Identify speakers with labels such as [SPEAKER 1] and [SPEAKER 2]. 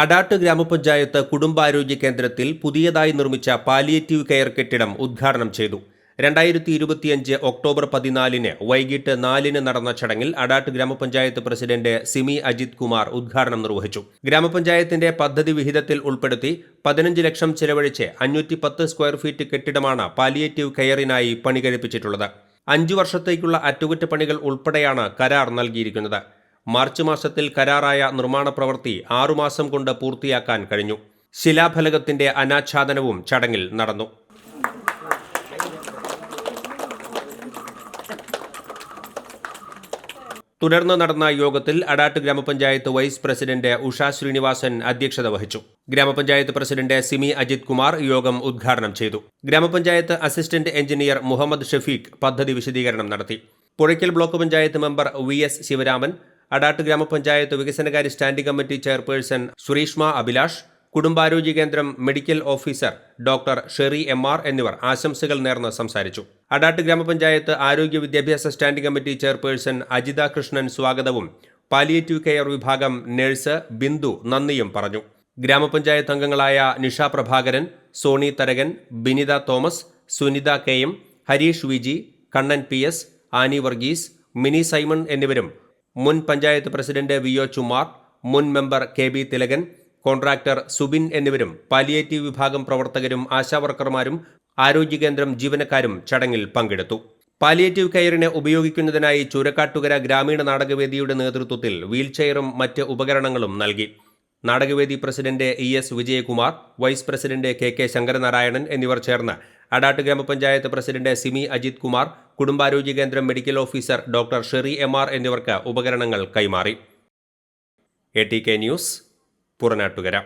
[SPEAKER 1] അഡാട്ട് ഗ്രാമപഞ്ചായത്ത് കുടുംബാരോഗ്യ കേന്ദ്രത്തിൽ പുതിയതായി നിർമ്മിച്ച പാലിയേറ്റീവ് കെയർ കെട്ടിടം ഉദ്ഘാടനം ചെയ്തു. രണ്ടായിരത്തി ഇരുപത്തിയഞ്ച് ഒക്ടോബർ പതിനാലിന് വൈകിട്ട് നാലിന് നടന്ന ചടങ്ങിൽ അടാട്ട് ഗ്രാമപഞ്ചായത്ത് പ്രസിഡന്റ് സിമി അജിത് കുമാർ ഉദ്ഘാടനം നിർവഹിച്ചു. ഗ്രാമപഞ്ചായത്തിന്റെ പദ്ധതി വിഹിതത്തിൽ ഉൾപ്പെടുത്തി പതിനഞ്ച് ലക്ഷം ചെലവഴിച്ച് അഞ്ഞൂറ്റി പത്ത് സ്ക്വയർ ഫീറ്റ് കെട്ടിടമാണ് പാലിയേറ്റീവ് കെയറിനായി പണികഴിപ്പിച്ചിട്ടുള്ളത്. അഞ്ചു വർഷത്തേക്കുള്ള അറ്റകുറ്റപ്പണികൾ ഉൾപ്പെടെയാണ് കരാർ നൽകിയിരിക്കുന്നത്. മാർച്ച് മാസത്തിൽ കരാറായ നിർമ്മാണ പ്രവൃത്തി ആറുമാസം കൊണ്ട് പൂർത്തിയാക്കാൻ കഴിഞ്ഞു. ശിലാഫലകത്തിന്റെ അനാച്ഛാദനവും ചടങ്ങിൽ നടന്നു. തുടർന്ന് നടന്ന യോഗത്തിൽ അഡാട്ട് ഗ്രാമപഞ്ചായത്ത് വൈസ് പ്രസിഡന്റ് ഉഷ ശ്രീനിവാസൻ അധ്യക്ഷത വഹിച്ചു. ഗ്രാമപഞ്ചായത്ത് പ്രസിഡന്റ് സിമി അജിത് കുമാർ യോഗം ഉദ്ഘാടനം ചെയ്തു. ഗ്രാമപഞ്ചായത്ത് അസിസ്റ്റന്റ് എഞ്ചിനീയർ മുഹമ്മദ് ഷഫീഖ് പദ്ധതി വിശദീകരണം നടത്തി. Puzhakkal block panchayat member V S Sivaraman Adat ഗ്രാമപഞ്ചായത്ത് വികസനകാര്യ standing committee chairperson Sureeshma Abhilash കുടുംബാരോഗ്യ കേന്ദ്രം medical officer doctor Sheri M R എന്നിവർ ആശംസകൾ നേർന്ന് സംസാരിച്ചു. അടാട്ട് ഗ്രാമപഞ്ചായത്ത് ആരോഗ്യ വിദ്യാഭ്യാസ standing committee chairperson Ajitha Krishnan സ്വാഗതവും പാലിയേറ്റീവ് കെയർ വിഭാഗം നഴ്സ് ബിന്ദു നന്ദിയും പറഞ്ഞു. ഗ്രാമപഞ്ചായത്ത് അംഗങ്ങളായ Nisha Prabhakaran Soni Tharakan Binitha Thomas Sunitha K M Harish Viji Kannan P S Annie Varghese Mini Simon എന്നിവരും മുൻ panchayat president V O Chumar മുൻ member K B Thilakan contractor Subin എന്നിവരും palliative വിഭാഗം പ്രവർത്തകരും ആശാവർക്കർമാരും ആരോഗ്യകേന്ദ്രം ജീവനക്കാരും ചടങ്ങിൽ പങ്കെടുത്തു. പാലിയേറ്റീവ് കെയറിനെ ഉപയോഗിക്കുന്നതിനായി ചൂരക്കാട്ടുകര ഗ്രാമീണ നാടകവേദിയുടെ നേതൃത്വത്തിൽ വീൽചെയറും മറ്റ് ഉപകരണങ്ങളും നൽകി. നാടകവേദി president E S Vijayakumar vice president K K Sankaranarayanan എന്നിവർ ചേർന്ന് അഡാട്ട് ഗ്രാമപഞ്ചായത്ത് പ്രസിഡന്റ് സിമി അജിത് കുമാർ കുടുംബാരോഗ്യ കേന്ദ്രം medical officer doctor Sheri M R എന്നിവർക്ക് ഉപകരണങ്ങൾ കൈമാറി. A T K news Puranattukara.